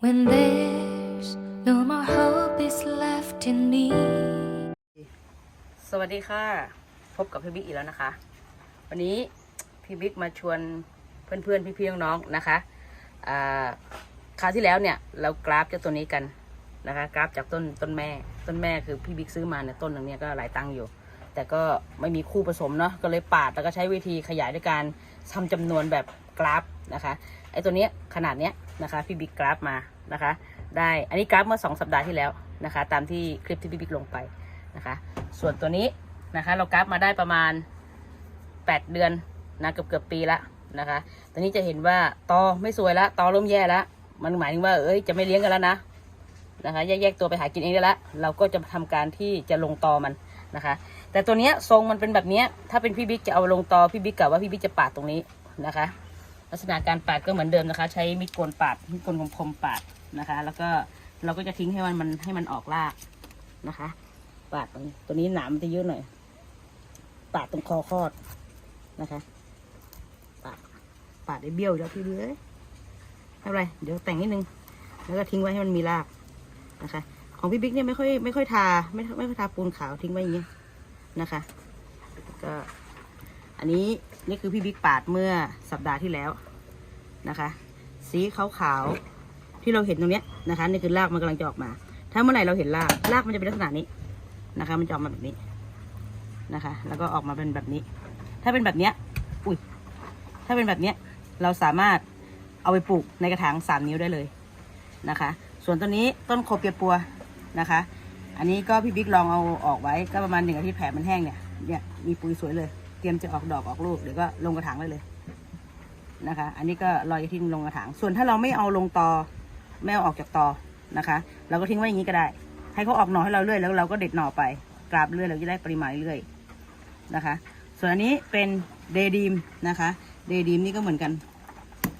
When there's no more hope is left in me. สวัสดีค่ะ พบกับพี่บิ๊กอีกแล้วนะคะ วันนี้พี่บิ๊กมาชวนเพื่อนๆ พี่ๆ น้องๆ นะคะคราวที่แล้วเนี่ย เรากราฟจากตัวนี้กันนะคะ กราฟจากต้นต้นแม่ ต้นแม่คือพี่บิ๊กซื้อมาเนี่ยต้นหนึ่งเนี่ยก็หลายตังค์อยู่ แต่ก็ไม่มีคู่ผสมเนาะ ก็เลยปาดแล้วก็ใช้วิธีขยายด้วยการทำจำนวนแบบกราฟนะคะ ไอ้ตัวเนี้ยขนาดเนี้ย นะคะพี่บิ๊กกราฟมานะคะ ได้อันนี้กราฟเมื่อสองสัปดาห์ที่แล้วนะคะ ตามที่คลิปที่พี่บิ๊กลงไปนะคะ ส่วนตัวนี้นะคะ เรากราฟมาได้ประมาณ 8 เดือนนะเกือบเกือบปีละนะคะ ตอนนี้จะเห็นว่าตอไม่สวยละตอเริ่มแย่ละมันหมายถึงว่าเอ้ยจะไม่เลี้ยงกันแล้วนะนะคะแยกๆตัวไปหากินเองได้ละเราก็จะทำการที่จะลงตอมันนะคะ แต่ตัวเนี้ยทรงมันเป็นแบบเนี้ยถ้าเป็นพี่บิ๊กจะเอาลงตอพี่บิ๊กกะว่าพี่บิ๊กจะปาดตรงนี้นะคะ ลักษณะการปาดก็เหมือนเดิมนะคะ ใช้มีดโกนปาดมีดโกนคมๆปาดนะคะ แล้วก็เราก็จะทิ้งให้มันมันให้มันออกรากนะคะ ปาดตรงนี้ตัวนี้หนามมันจะเยอะหน่อย ปาดตรงคอคอดนะคะ ปาดปาดได้เบี้ยวแล้วพี่เบ้ยไม่เป็นไรเดี๋ยวแต่งนิดนึง แล้วก็ทิ้งไว้ให้มันมีรากนะคะ ของพี่บิ๊กเนี่ยไม่ค่อยไม่ค่อยทาไม่ไม่ค่อยทาปูนขาวทิ้งไว้อย่างเงี้ยนะคะก็ อันนี้นี่คือพี่บิ๊กปาดเมื่อสัปดาห์ที่แล้วนะคะ สีขาวๆที่เราเห็นตรงเนี้ยนะคะนี่คือรากมันกำลังจะออกมา ถ้าเมื่อไหร่เราเห็นรากรากมันจะเป็นลักษณะนี้นะคะ มันจะออกมาแบบนี้นะคะ แล้วก็ออกมาเป็นแบบนี้ ถ้าเป็นแบบเนี้ยอุ้ยถ้าเป็นแบบเนี้ยเราสามารถเอาไปปลูกในกระถางสามนิ้วได้เลยนะคะ ส่วนต้นนี้ต้นโคเปียปัวนะคะ อันนี้ก็พี่บิ๊กลองเอาออกไว้ก็ประมาณหนึ่งอาทิตย์แผลมันแห้งเนี่ยเนี่ยมีปุ๋ยสวยเลย เตรียมจะออกดอกออกลูกเดี๋ยวก็ลงกระถางได้เลยนะคะ อันนี้ก็ลอยทิ้งลงกระถาง ส่วนถ้าเราไม่เอาลงตอไม่เอาออกจากตอนะคะ เราก็ทิ้งไว้อย่างนี้ก็ได้ ให้เขาออกหน่อให้เราเรื่อยแล้วเราก็เด็ดหน่อไป กราบเรื่อยเราจะได้ปริมาณเรื่อยนะคะ ส่วนอันนี้เป็นเดดีมนะคะเดดีมนี่ก็เหมือนกัน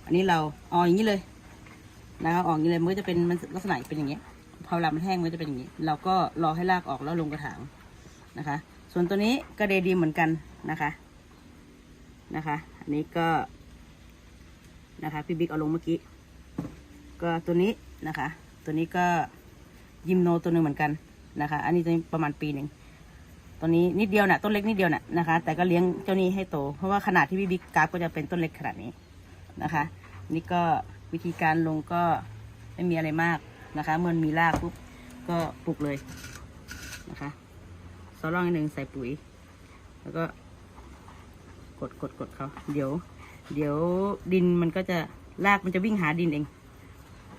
อันนี้เราเออกอย่างนี้เลยนะคะออกอย่างนี้เลยมันก็จะเป็นมันลักษณะเป็นอย่างเงี้ยพอเวลามันแห้งมันจะเป็นอย่างนี้ เราก็รอให้รากออกแล้วลงกระถางนะคะ ส่วนตัวนี้ก็เดดีเหมือนกันนะคะนะคะ อันนี้ก็นะคะพี่บิ๊กเอาลงเมื่อกี้ ก็ตัวนี้นะคะ ตัวนี้ก็ยิมโนตัวหนึ่งเหมือนกันนะคะ อันนี้จะประมาณปีหนึ่งตัวนี้นิดเดียวนะ่ะต้นเล็กนิดเดียวน่ะนะคะ แต่ก็เลี้ยงเจ้านี้ให้โต เพราะว่าขนาดที่พี่บิ๊กกราฟก็จะเป็นต้นเล็กขนาดนี้นะคะ นี่ก็วิธีการลงก็ไม่มีอะไรมากนะคะ เมื่อมีรากปุ๊บก็ปลูกเลยนะคะ ซอร่องนิดหนึ่งใส่ปุ๋ย แล้วก็ กดกดกดเขาเดี๋ยว เดี๋ยวดินมันก็จะรากมันจะวิ่งหาดินเอง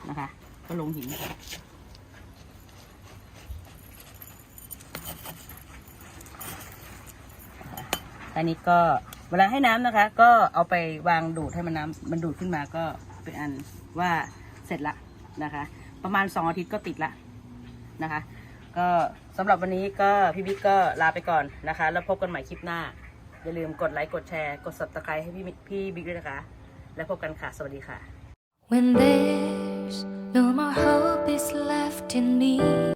นะคะ ก็ลงหินอันนี้ก็เวลาให้น้ำนะคะ ก็เอาไปวางดูดให้มันน้ำมันดูดขึ้นมาก็เป็นอันว่าเสร็จละนะคะ ประมาณสองอาทิตย์ก็ติดละนะคะ ก็สำหรับวันนี้ก็พี่บิ๊กก็ลาไปก่อนนะคะ แล้วพบกันใหม่คลิปหน้า อย่าลืมกดไลค์ กดแชร์ กด subscribe ให้พี่พี่บิ๊กด้วยนะคะ แล้วพบกันค่ะ สวัสดีค่ะ When there's no more hope is left in me.